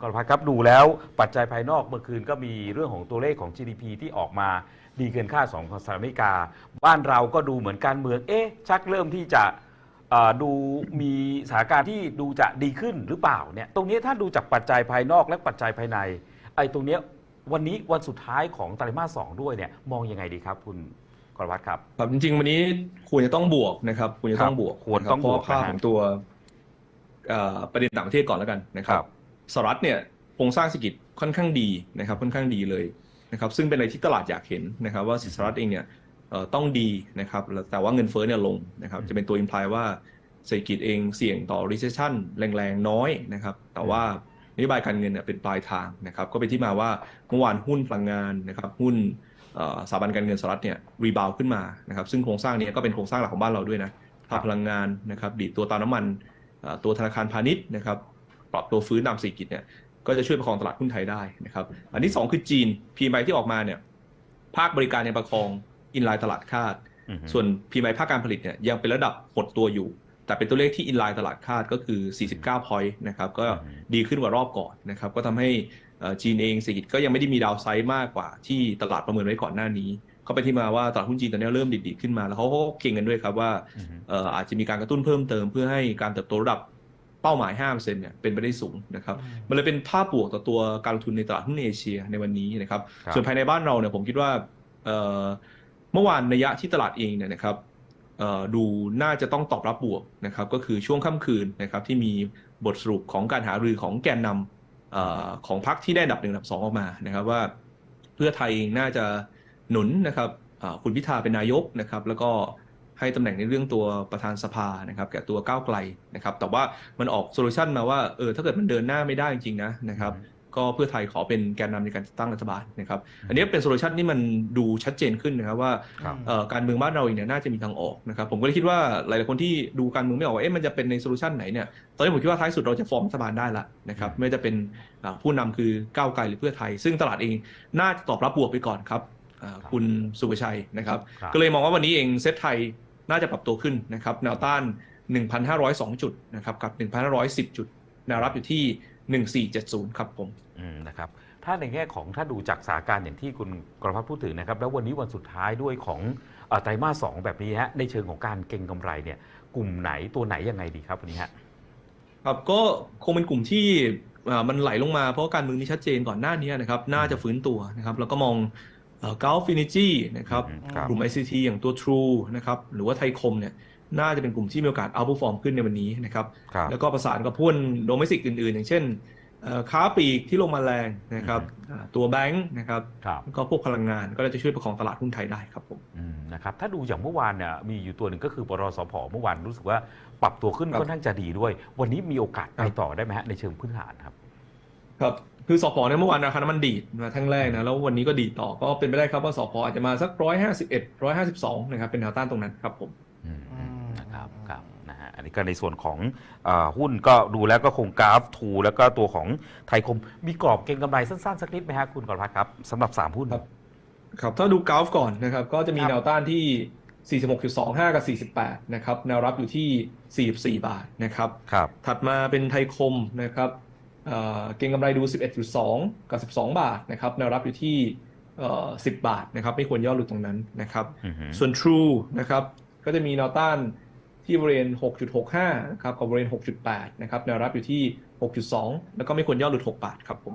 กรพัฒน์ครับดูแล้วปัจจัยภายนอกเมื่อคืนก็มีเรื่องของตัวเลขของ GDP ที่ออกมาดีเกินคาดสองของสหรัฐอเมริกา บ้านเราก็ดูเหมือนการเมืองเอ๊ะชักเริ่มที่จะเอ่อดูมีสถานการณ์ที่ดูจะดีขึ้นหรือเปล่าเนี่ยตรงนี้ถ้าดูจากปัจจัยภายนอกและปัจจัยภายในไอ้ตรงเนี้ยวันนี้วันสุดท้ายของไตรมาสสองด้วยเนี่ยมองยังไงดีครับคุณกรพัฒน์ครับครับจริงๆ วันนี้ควรจะต้องบวกนะครับควรจะต้องบวกควรต้องบวกเพราะภาพนะฮะของตัวเอ่อประเด็นต่างประเทศก่อนแล้วกันนะครัครับบ สหรัฐเนี่ยโครงสร้างเศรษฐกิจค่อนข้างดีนะครับค่อนข้างดีเลยนะครับซึ่งเป็นอะไรที่ตลาดอยากเห็นนะครับว่าสหรัฐเองเนี่ยต้องดีนะครับแต่ว่าเงินเฟ้อเนี่ยลงนะครับจะเป็นตัวอิมพลายว่าเศรษฐกิจเองเสี่ยงต่อ recession แรงๆ น้อยนะครับแต่ว่านโยบายการเงินเนี่ยเป็นปลายทางนะครับก็เป็นที่มาว่าเมื่อวานหุ้นพลังงานนะครับหุ้นสถาบันการเงินสหรัฐเนี่ยรีบาวขึ้นมานะครับซึ่งโครงสร้างนี้ก็เป็นโครงสร้างหลักของบ้านเราด้วยนะภาคพลังงานนะครับดีดตัวตามน้ำมันตัวธนาคารพาณิชย์นะครับ ปรับตัวฟื้นตามเศรษฐกิจเนี่ยก็จะช่วยประคองตลาดหุ้นไทยได้นะครับอันที่ 2 คือจีน PMI ที่ออกมาเนี่ยภาคบริการยังประคองอินไลน์ตลาดคาดอือฮึส่วน PMI ภาคการผลิตเนี่ยยังเป็นระดับหดตัวอยู่ แต่เป็นตัวเลขที่อินไลน์ตลาดคาดก็คือ 49 point นะครับก็อือฮึดีขึ้นกว่ารอบก่อนนะครับก็ทำให้เอ่อจีนเองเศรษฐกิจก็ยังไม่ได้มีดาวไซด์มากกว่าที่ตลาดประเมินไว้ก่อนหน้านี้ก็เป็นที่มาว่าตลาดหุ้นจีนตอนนี้เริ่มดีดๆขึ้นมาแล้วเขาก็เก่งกันด้วยครับว่าอือฮึเอ่ออาจจะมีการกระตุ้นเพิ่มเติมเพื่อให้การเติบโตระดับ เป้าหมาย5%เนี่ยเป็นไปได้สูงนะครับมันเลยเป็นภาพบวกต่อตัวการลงทุนในตลาดหุ้นเอเชียในวันนี้นะครับครับส่วนภายในบ้านเราเนี่ยผมคิดว่าเอ่อเมื่อวานระยะที่ตลาดเองเนี่ยนะครับเอ่อดูน่าจะต้องตอบรับบวกนะครับก็คือช่วงค่ำคืนนะครับที่มีบทสรุปของการหารือของแกนนำเอ่อของพรรคที่ได้อันดับหนึ่งอันดับสองออกมานะครับว่าเพื่อไทยเองน่าจะหนุนนะครับเอ่อคุณพิธาเป็นนายกนะครับ แล้วก็ ให้ตำแหน่งในเรื่องตัวประธานสภานะครับแก่ตัวก้าวไกลนะครับ แต่ว่ามันออกโซลูชันมาว่าเออถ้าเกิดมันเดินหน้าไม่ได้จริงๆนะนะครับก็เพื่อไทยขอเป็นแกนนำในการจัดตั้งรัฐบาลนะครับ อันนี้เป็นโซลูชันที่มันดูชัดเจนขึ้นนะครับว่าครับเอ่อการเมืองบ้านเราเองเนี่ยน่าจะมีทางออกนะครับ ผมก็เลยคิดว่าหลายๆคนที่ดูการเมืองไม่ออกว่าเอ๊ะมันจะเป็นในโซลูชันไหนเนี่ยตอนนี้ผมคิดว่าท้ายสุดเราจะฟอร์มรัฐบาลได้ละนะครับไม่ว่าจะเป็นอ่าผู้นำคือก้าวไกลหรือเพื่อไทย ซึ่งตลาดเองน่าจะตอบรับบวกไปก่อนครับอ่าคุณสุภชัยนะครับครับ ก็เลยมองว่าวันนี้เองเซ็ตไทย น่าจะปรับตัวขึ้นนะครับแนวต้าน 1,502 จุดนะครับกับ 1,510 จุดแนวรับอยู่ที่ 1470 ครับผมอืมนะครับถ้าในแง่ของถ้าดูจากสถานการณ์อย่างที่คุณกรพัฒน์พูดถึงนะครับ แล้ววันนี้วันสุดท้ายด้วยของเอ่อไตรมาสสองแบบนี้ฮะในเชิงของการเก็งกำไรเนี่ยกลุ่มไหนตัวไหนยังไงดีครับวันนี้ฮะครับก็คงเป็นกลุ่มที่อ่ามันไหลลงมาเพราะว่าการเมืองนี้ชัดเจนก่อนหน้านี้นะครับ น่าจะฟื้นตัวนะครับ แล้วก็มอง เกาฟินิจีนะครับอืมครับกลุ่ม ICT อย่างตัว True นะครับหรือว่าไทยคมเนี่ยน่าจะเป็นกลุ่มที่มีโอกาสเอาผู้ฟอร์มขึ้นในวันนี้นะครับครับแล้วก็ประสานกับหุ้นโดเมสิกอื่นๆ อย่างเช่นเอ่อค้าปลีกที่ลงมาแรงนะครับอ่าตัวแบงค์นะครับครับแล้วก็พวกพลังงานก็จะช่วยประคองตลาดหุ้นไทยได้ครับผมอืมนะครับถ้าดูอย่างเมื่อวานเนี่ยมีอยู่ตัวหนึ่งก็คือปรสพเมื่อวานรู้สึกว่าปรับตัวขึ้นครับค่อนข้างจะดีด้วย วันนี้มีโอกาสครัไปบต่อได้ไหมฮะในเชิงพื้นฐานครับ ครับ คือสพเนี่ยเมื่อวานราคาน้ำมันดีดมาทั้งแรกนะแล้ววันนี้ก็ดีดต่อก็เป็นไปได้ครับว่าสพอาจจะมาสักร้อยห้าสิบเอ็ดร้อยห้าสิบสองนะครับเป็นแนวต้านตรงนั้นครับผมอืมอืมนะครับครับนะฮะอันนี้ก็ในส่วนของอาหุ้นก็ดูแล้วก็คงกราฟทู แล้วก็ตัวของไทยคมมีกรอบเก็งกำไรสั้นๆสักนิดไหมฮะคุณกรพัฒน์ครับสำหรับ3หุ้นครับครับถ้าดูกราฟก่อนนะครับก็จะมีครับแนวต้านที่ 46.25 กับ 48 นะครับ แนวรับอยู่ที่ 44 บาทนะครับครับ ถัดมาเป็นไทยคมนะครับ เอ่อเก็งกำไรดู 11.2 กับ 12 บาทนะครับแนวรับอยู่ที่เอ่อ10 บาทนะครับไม่ควรย่อหลุดตรงนั้นนะครับอือฮึส่วน True นะครับก็จะมีแนวต้านที่บริเวณ 6.65 นะครับกับบริเวณ 6.8 นะครับแนวรับอยู่ที่ 6.2 แล้วก็ไม่ควรย่อหลุด 6 บาทครับผม